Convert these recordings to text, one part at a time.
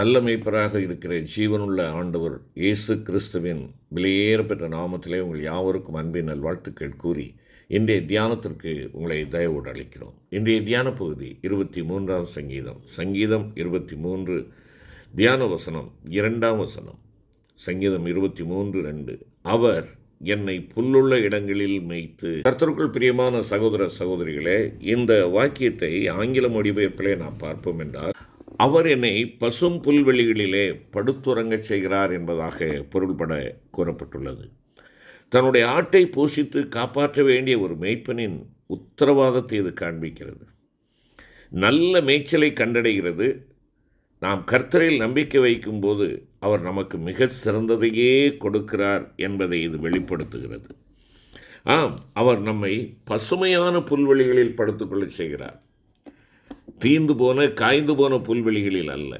நல்ல மெய்ப்பராக இருக்கிற ஜீவனுள்ள ஆண்டவர் இயேசு கிறிஸ்துவின் விலையேறப்பெற்ற நாமத்திலே உங்கள் யாவருக்கும் அன்பின் நல்வாழ்த்துக்கள் கூறி இன்றைய தியானத்திற்கு உங்களை தயவோடு அளிக்கிறோம் இன்றைய தியான பகுதி இருபத்தி மூன்றாம் சங்கீதம். சங்கீதம் இருபத்தி மூன்று தியான வசனம் இரண்டாம் வசனம். சங்கீதம் இருபத்தி மூன்று ரெண்டு. அவர் என்னை புல்லுள்ள இடங்களில் மேய்த்து கர்த்தருக்குள் பிரியமான சகோதர சகோதரிகளே இந்த வாக்கியத்தை ஆங்கில மொழிபெயர்ப்பிலே நாம் பார்ப்போம் என்றால் அவர் என்னை பசும் புல்வெளிகளிலே படுத்துறங்கச் செய்கிறார் என்பதாக பொருள்பட கூறப்பட்டுள்ளது. தன்னுடைய ஆட்டை போஷித்து காப்பாற்ற வேண்டிய ஒரு மேய்ப்பனின் உத்தரவாதத்தை இது காண்பிக்கிறது. நல்ல மேய்ச்சலை கண்டடைகிறது. நாம் கர்த்தரில் நம்பிக்கை வைக்கும்போது அவர் நமக்கு மிக சிறந்ததையே கொடுக்கிறார் என்பதை இது வெளிப்படுத்துகிறது. ஆம் அவர் நம்மை பசுமையான புல்வெளிகளில் படுத்துக்கொள்ளச் செய்கிறார். தீந்து போன காய்ந்து போன புல்வெளிகளில் அல்ல.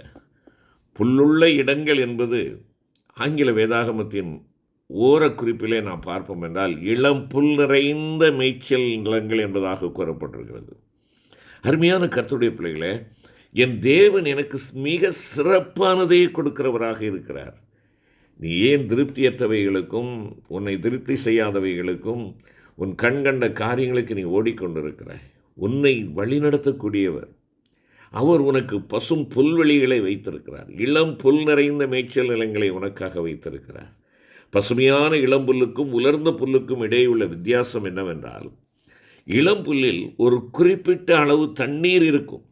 புல்லுள்ள இடங்கள் என்பது ஆங்கில வேதாகமத்தின் ஓரக்குறிப்பிலே நாம் பார்ப்போம் என்றால் இளம் புல் நிறைந்த மேய்ச்சல் நிலங்கள் என்பதாக கூறப்பட்டிருக்கிறது. அருமையான கருத்துடைய பிள்ளைகளே என் தேவன் எனக்கு மிக சிறப்பானதை கொடுக்கிறவராக இருக்கிறார். நீ ஏன் திருப்தியற்றவைகளுக்கும் உன்னை திருப்தி செய்யாதவைகளுக்கும் உன் கண் கண்ட காரியங்களுக்கு நீ ஓடிக்கொண்டிருக்கிறாய்? உன்னை வழிநடத்தக்கூடியவர் அவர் உனக்கு பசும் புல்வெளிகளை வைத்திருக்கிறார். இளம் புல் நிறைந்த மேய்ச்சல் நிலங்களை உனக்காக வைத்திருக்கிறார். பசுமையான இளம்புல்லுக்கும் உலர்ந்த புல்லுக்கும் இடையே உள்ள வித்தியாசம் என்னவென்றால் இளம்புல்லில் ஒரு குறிப்பிட்ட அளவு தண்ணீர் இருக்கும்.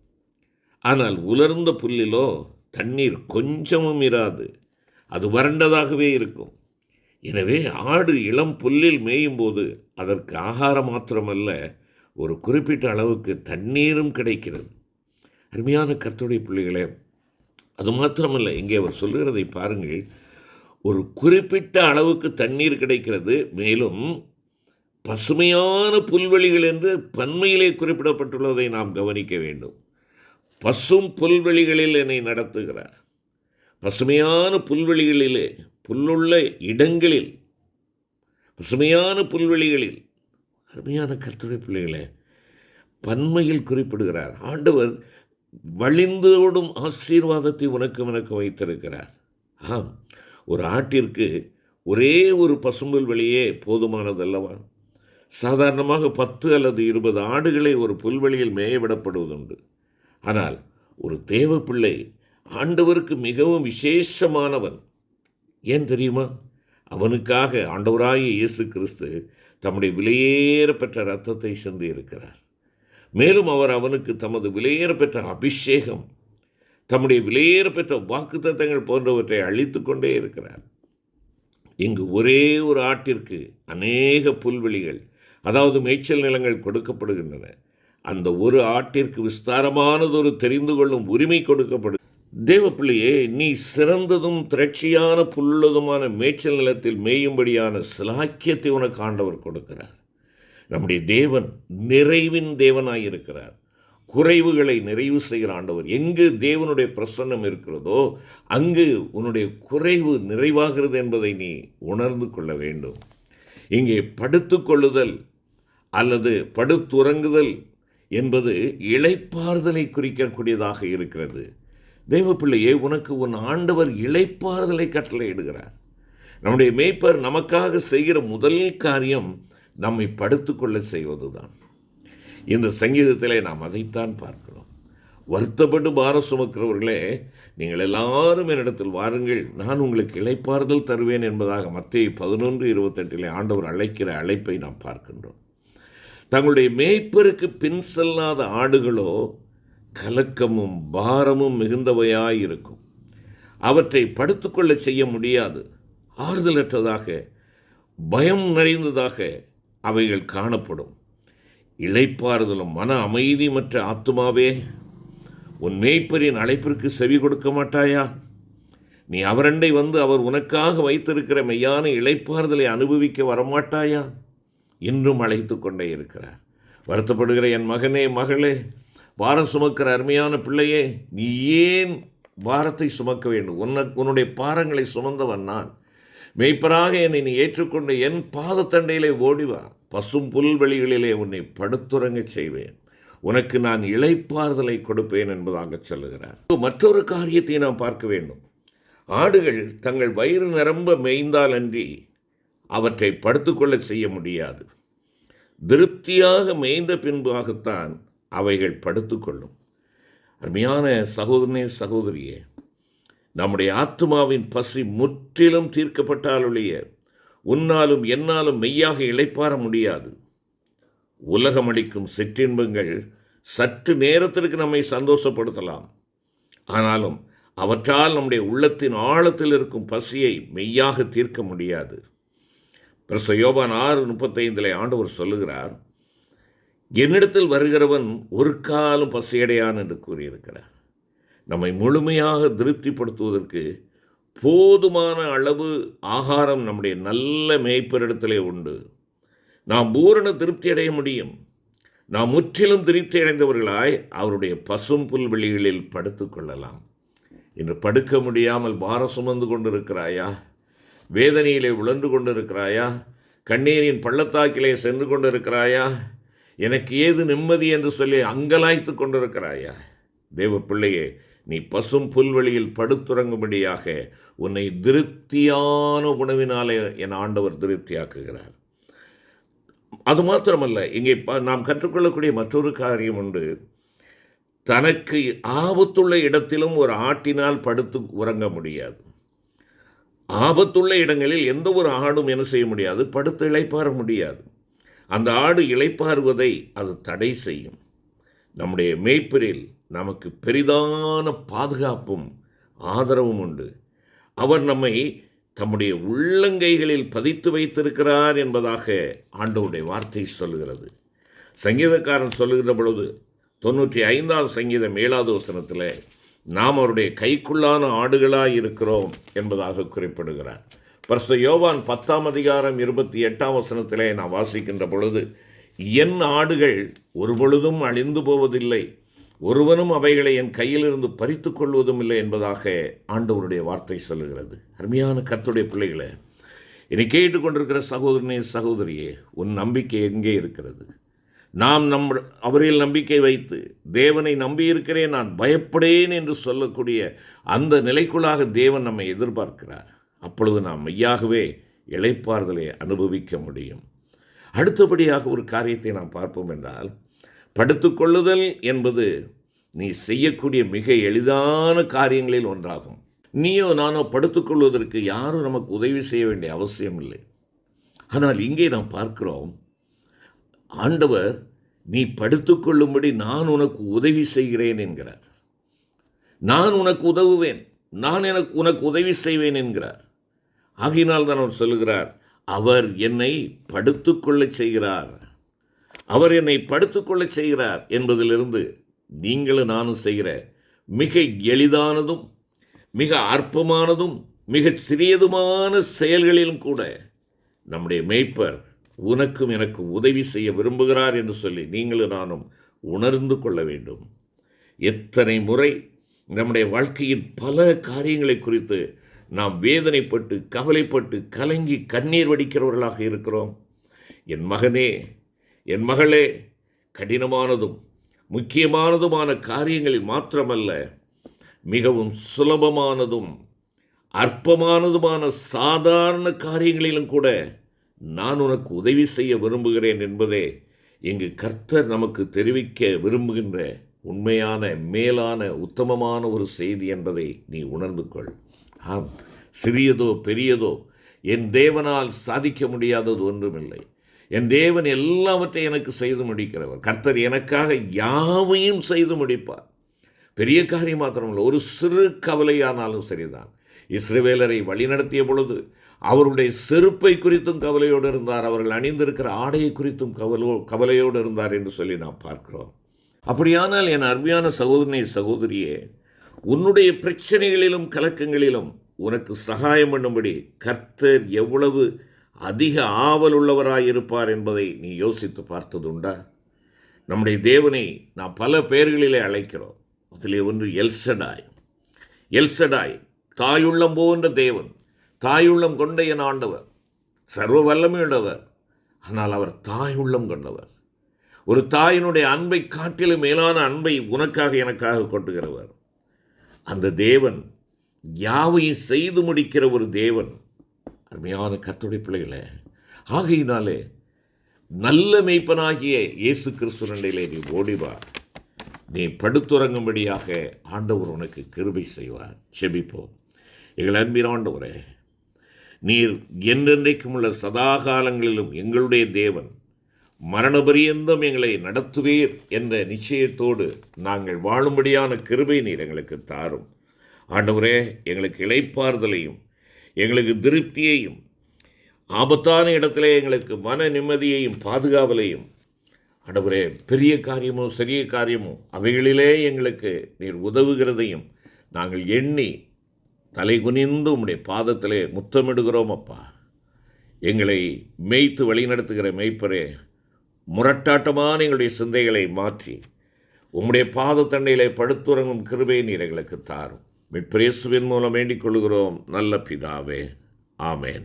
ஆனால் உலர்ந்த புல்லிலோ தண்ணீர் கொஞ்சமும் இராது. அது வறண்டதாகவே இருக்கும். எனவே ஆடு இளம் புல்லில் மேயும் போது அதற்கு ஆகாரம் மாத்திரமல்ல ஒரு குறிப்பிட்ட அளவுக்கு தண்ணீரும் கிடைக்கிறது. அருமையான கர்த்தருடைய பிள்ளைகளே அது மாத்திரமல்ல இங்கே அவர் சொல்லுகிறதை பாருங்கள். ஒரு குறிப்பிட்ட அளவுக்கு தண்ணீர் கிடைக்கிறது மேலும் பசுமையான புல்வெளிகள் என்று பன்மையிலே குறிப்பிடப்பட்டுள்ளதை நாம் கவனிக்க வேண்டும். பசும் புல்வெளிகளில் என்னை நடத்துகிறார். பசுமையான புல்வெளிகளிலே புல்லுள்ள இடங்களில் பசுமையான புல்வெளிகளில் அருமையான கர்த்தருடைய பிள்ளைகளை பன்மையில் குறிப்பிடுகிறார். ஆண்டவர் வழிந்தோடும் ஆசீர்வாதத்தை உனக்கு உனக்கு வைத்திருக்கிறார். ஆம் ஒரு ஆட்டிற்கு ஒரே ஒரு பசும்புல் வெளியே போதுமானதல்லவா? சாதாரணமாக பத்து அல்லது இருபது ஆடுகளை ஒரு புல்வெளியில் மேயவிடப்படுவதுண்டு. ஆனால் ஒரு தேவ பிள்ளை ஆண்டவருக்கு மிகவும் விசேஷமானவன். ஏன் தெரியுமா? அவனுக்காக ஆண்டவராகிய இயேசு கிறிஸ்து தம்முடைய விலையேற பெற்ற ரத்தத்தை சிந்தி இருக்கிறார் மேலும் அவர் அவனுக்கு தமது விலையேற பெற்ற அபிஷேகம் தம்முடைய விலையேற பெற்ற வாக்குத்தத்தங்கள் போன்றவற்றை அழித்து கொண்டே இருக்கிறார். இங்கு ஒரே ஒரு ஆட்டிற்கு அநேக புல்வெளிகள் அதாவது மேய்ச்சல் நிலங்கள் கொடுக்கப்படுகின்றன. அந்த ஒரு ஆட்டிற்கு விஸ்தாரமானதொரு தெரிந்து கொள்ளும் உரிமை கொடுக்கப்படும் தேவப்பிள்ளையே நீ சிறந்ததும் திரட்சியான புல்லுள்ளதுமான மேய்ச்சல் நிலத்தில் மேயும்படியான சிலாக்கியத்தை உனக்கு ஆண்டவர் கொடுக்கிறார். நம்முடைய தேவன் நிறைவின் தேவனாயிருக்கிறார். குறைவுகளை நிறைவு செய்கிற ஆண்டவர் எங்கு தேவனுடைய பிரசன்னம் இருக்கிறதோ அங்கு உன்னுடைய குறைவு நிறைவாகிறது என்பதை நீ உணர்ந்து கொள்ள வேண்டும். இங்கே படுத்துக்கொள்ளுதல் அல்லது படுத்துறங்குதல் என்பது இழைப்பாறுதலை குறிக்கக்கூடியதாக இருக்கிறது. தேவப்பிள்ளையே உனக்கு உன் ஆண்டவர் இழைப்பாறுதலை கட்டளையிடுகிறார். நம்முடைய மேய்ப்பர் நமக்காக செய்கிற முதல் காரியம் நம்மை படுத்துக்கொள்ள செய்வதுதான். இந்த சங்கீதத்திலே நாம் அதைத்தான் பார்க்கிறோம். வருத்தப்பட்டு பாரம் சுமக்கிறவர்களே நீங்கள் எல்லாரும் என்னிடத்தில் வாருங்கள். நான் உங்களுக்கு இழைப்பாறுதல் தருவேன் என்பதாக மத்திய பதினொன்று இருபத்தெட்டிலே ஆண்டவர் அழைக்கிற அழைப்பை நாம் பார்க்கின்றோம். தங்களுடைய மேய்ப்பருக்கு பின் செல்லாத ஆடுகளோ கலக்கமும் பாரமும் மிகுந்தவையாயிருக்கும். அவற்றை படுத்துக்கொள்ள செய்ய முடியாது. ஆறுதலற்றதாக பயம் நிறைந்ததாக அவைகள் காணப்படும். இழைப்பாறுதலும் மன அமைதி மற்ற ஆத்துமாவே. உன் மேய்ப்பரின் அழைப்பிற்கு செவி கொடுக்க மாட்டாயா? நீ அவரண்டை வந்து அவர் உனக்காக வைத்திருக்கிற மெய்யான இழைப்பாறுதலை அனுபவிக்க வரமாட்டாயா? இன்றும் அழைத்து கொண்டே இருக்கிறார். வருத்தப்படுகிற என் மகனே மகளே பாரம் சுமக்கிற அருமையான பிள்ளையே நீ ஏன் பாரத்தை சுமக்க வேண்டும்? உன்ன உன்னுடைய பாரங்களை சுமந்தவன் நான். மெய்ப்பராக என்னை நீ ஏற்றுக்கொண்டு என் பாதத்தண்டையிலே ஓடிவா பசும் புல்வெளிகளிலே உன்னை படுத்துறங்கச் செய்வேன். உனக்கு நான் இளைப்பாறுதலை கொடுப்பேன் என்பதாக சொல்லுகிறார். மற்றொரு காரியத்தை நாம் பார்க்க வேண்டும். ஆடுகள் தங்கள் வயிறு நிரம்ப மேய்ந்தால் அன்றி அவற்றை படுத்துக்கொள்ள செய்ய முடியாது. திருப்தியாக மேய்ந்த பின்பாகத்தான் அவைகள் படுத்துக்கொள்ளும். அருமையான சகோதரனே சகோதரியே நம்முடைய ஆத்மாவின் பசி முற்றிலும் தீர்க்கப்பட்டாலொழிய உன்னாலும் என்னாலும் மெய்யாக இழைப்பார முடியாது. உலகமளிக்கும் சிற்றின்பங்கள் சற்று நேரத்திற்கு நம்மை சந்தோஷப்படுத்தலாம். ஆனாலும் அவற்றால் நம்முடைய உள்ளத்தின் ஆழத்தில் இருக்கும் பசியை மெய்யாக தீர்க்க முடியாது. பிரச யோபான் ஆறு முப்பத்தைந்தில் ஆண்டவர் சொல்லுகிறார் என்னிடத்தில் வருகிறவன் ஒரு காலம் பசியடையான் என்று கூறியிருக்கிறார். நம்மை முழுமையாக திருப்திப்படுத்துவதற்கு போதுமான அளவு ஆகாரம் நம்முடைய நல்ல மேய்ப்பரிடத்திலே உண்டு. நாம் பூரண திருப்தி அடைய முடியும். நாம் முற்றிலும் திருப்தி அடைந்தவர்களாய் அவருடைய பசும் புல்வெளிகளில் படுத்துக்கொள்ளலாம் இன்று படுக்க முடியாமல் பார சுமந்து கொண்டிருக்கிறாயா? வேதனையிலே உழன்று கொண்டிருக்கிறாயா? கண்ணீரின் பள்ளத்தாக்கிலே சென்று கொண்டிருக்கிறாயா? எனக்கு ஏது நிம்மதி என்று சொல்லி அங்கலாய்த்து கொண்டிருக்கிறாயா? தேவ பிள்ளையே நீ பசும் புல்வெளியில் படுத்துறங்கும்படியாக உன்னை திருப்தியான உணவினாலே என் ஆண்டவர் திருப்தியாக்குகிறார். அது மாத்திரமல்ல இங்கே நாம் கற்றுக்கொள்ளக்கூடிய மற்றொரு காரியம் உண்டு. தனக்கு ஆபத்துள்ள இடத்திலும் ஒரு ஆட்டினால் படுத்து உறங்க முடியாது. ஆபத்துள்ள இடங்களில் எந்த ஒரு ஆடும் என்ன செய்ய முடியாது? படுத்து இளைப்பாற முடியாது. அந்த ஆடு இளைப்பாறுவதை அது தடை செய்யும். நம்முடைய மேய்ப்பரில் நமக்கு பெரிதான பாதுகாப்பும் ஆதரவும் உண்டு. அவர் நம்மை தம்முடைய உள்ளங்கைகளில் பதித்து வைத்திருக்கிறார் என்பதாக ஆண்டவருடைய வார்த்தை சொல்லுகிறது. சங்கீதக்காரன் சொல்லுகிற பொழுது தொண்ணூற்றி ஐந்தாவது சங்கீதம் ஏழாவது வசனத்தில் நாம் அவருடைய கைக்குள்ளான ஆடுகளாக இருக்கிறோம் என்பதாக குறிப்பிடுகிறார். பரிசுத்த யோவான் பத்தாம் அதிகாரம் இருபத்தி எட்டாம் வசனத்திலே நான் வாசிக்கின்ற பொழுது என் ஆடுகள் ஒரு பொழுதும் அழிந்து போவதில்லை. ஒருவனும் அவைகளை என் கையிலிருந்து பறித்து கொள்வதும் இல்லை என்பதாக ஆண்டவருடைய வார்த்தை சொல்லுகிறது. அருமையான கத்துடைய பிள்ளைகளை என்னை கேட்டுக்கொண்டிருக்கிற சகோதரனே சகோதரியே உன் நம்பிக்கை எங்கே இருக்கிறது? நாம் நம் அவரில் நம்பிக்கை வைத்து தேவனை நம்பியிருக்கிறேன் நான் பயப்படேன் என்று சொல்லக்கூடிய அந்த நிலைக்குள்ளாக தேவன் நம்மை எதிர்பார்க்கிறார். அப்பொழுது நாம் மெய்யாகவே இழைப்பார்தலை அனுபவிக்க முடியும். அடுத்தபடியாக ஒரு காரியத்தை நாம் பார்ப்போம் என்றால் படுத்துக்கொள்ளுதல் என்பது நீ செய்யக்கூடிய மிக எளிதான காரியங்களில் ஒன்றாகும். நீயோ நானோ படுத்துக்கொள்வதற்கு யாரும் நமக்கு உதவி செய்ய வேண்டிய அவசியம் இல்லை ஆனால் இங்கே நாம் பார்க்கிறோம் ஆண்டவர் நீ படுத்துக்கொள்ளும்படி நான் உனக்கு உதவி செய்கிறேன் என்கிறார். நான் உனக்கு உதவுவேன். நான் எனக்கு உனக்கு உதவி செய்வேன் என்கிறார். ஆகையினால் தான் அவர் சொல்லுகிறார் அவர் என்னை படுத்துக்கொள்ளச் செய்கிறார். அவர் என்னை படுத்துக்கொள்ளச் செய்கிறார் என்பதிலிருந்து நீங்களும் நானும் செய்கிற மிக எளிதானதும் மிக அற்பமானதும் மிகச் சிறியதுமான செயல்களிலும் கூட நம்முடைய மேய்ப்பர் உனக்கும் எனக்கு உதவி செய்ய விரும்புகிறார் என்று சொல்லி நீங்களும் நானும் உணர்ந்து கொள்ள வேண்டும். எத்தனை முறை நம்முடைய வாழ்க்கையின் பல காரியங்களை குறித்து நாம் வேதனைப்பட்டு கவலைப்பட்டு கலங்கி கண்ணீர் வடிக்கிறவர்களாக இருக்கிறோம். என் மகனே என் மகளே கடினமானதும் முக்கியமானதுமான காரியங்களில் மாத்திரமல்ல மிகவும் சுலபமானதும் அற்பமானதுமான சாதாரண காரியங்களிலும் கூட நான் உனக்கு உதவி செய்ய விரும்புகிறேன் என்பதே இங்கு கர்த்தர் நமக்கு தெரிவிக்க விரும்புகின்ற உண்மையான மேலான உத்தமமான ஒரு செய்தி என்பதை நீ உணர்ந்து கொள். ஆம் சிறியதோ பெரியதோ என் தேவனால் சாதிக்க முடியாதது ஒன்றுமில்லை. என் தேவன் எல்லாவற்றையும் எனக்கு செய்து முடிக்கிறவர். கர்த்தர் எனக்காக யாவையும் செய்து முடிப்பார். பெரிய காரியம் மாத்திரமல்ல ஒரு சிறு கவலையானாலும் சரிதான். இஸ்ரவேலரை வழிநடத்திய பொழுது அவருடைய செருப்பை குறித்தும் கவலையோடு இருந்தார் அவர்கள் அணிந்திருக்கிற ஆடையை குறித்தும் கவலோ கவலையோடு இருந்தார் என்று சொல்லி நாம் பார்க்கிறோம். அப்படியானால் என் அருமையான சகோதரனை சகோதரியே உன்னுடைய பிரச்சனைகளிலும் கலக்கங்களிலும் உனக்கு சகாயம் பண்ணும்படி கர்த்தர் எவ்வளவு அதிக ஆவல் உள்ளவராயிருப்பார் என்பதை நீ யோசித்து பார்த்ததுண்டா? நம்முடைய தேவனை நாம் பல பெயர்களிலே அழைக்கிறோம். அதிலே ஒன்று எல்சடாய். எல்சடாய் தாயுள்ளம் போன்ற தேவன் தாயுள்ளம் கொண்ட என் ஆண்டவர் சர்வ வல்லமையுள்ளவர் ஆனால் அவர் தாயுள்ளம் கொண்டவர். ஒரு தாயினுடைய அன்பை காட்டிலும் மேலான அன்பை உனக்காக எனக்காக கொட்டுகிறவர். அந்த தேவன் யாவையும் செய்து முடிக்கிற ஒரு தேவன் அருமையான கத்துடைய பிள்ளைகளே ஆகையினாலே நல்ல மெய்ப்பனாகிய இயேசு கிறிஸ்துவனிலே நீ ஓடிவா நீ படுத்துறங்கும்படியாக ஆண்டவர் உனக்கு கிருபை செய்வார். செபிப்போம் எங்கள் அன்பின் ஆண்டவரே நீர் என்றென்றைக்கும் உள்ள சதா காலங்களிலும் எங்களுடைய தேவன் மரணபரியந்தம் எங்களை நடத்துவீர் என்ற நிச்சயத்தோடு நாங்கள் வாழும்படியான கிருபை நீர் எங்களுக்கு தாரும். ஆண்டவரே எங்களுக்கு இழைப்பார்தலையும் எங்களுக்கு திருப்தியையும் ஆபத்தான இடத்திலே எங்களுக்கு மன நிம்மதியையும் பாதுகாவலையும். ஆண்டவரே பெரிய காரியமோ சிறிய காரியமோ அவைகளிலே எங்களுக்கு நீர் உதவுகிறதையும் நாங்கள் எண்ணி தலை குனிந்து உம்முடைய பாதத்திலே முத்தமிடுகிறோம் அப்பா. எங்களை மேய்த்து வழிநடத்துகிற மெய்ப்பரே முரட்டாட்டமான எங்களுடைய சிந்தைகளை மாற்றி உம்முடைய பாதத்தண்டையிலே படுத்துறங்கும் கிருபை நீர் எங்களுக்கு தாரும். மிட்பிரேசுவின் மூலம் வேண்டிக் கொள்கிறோம் நல்ல பிதாவே. ஆமேன்.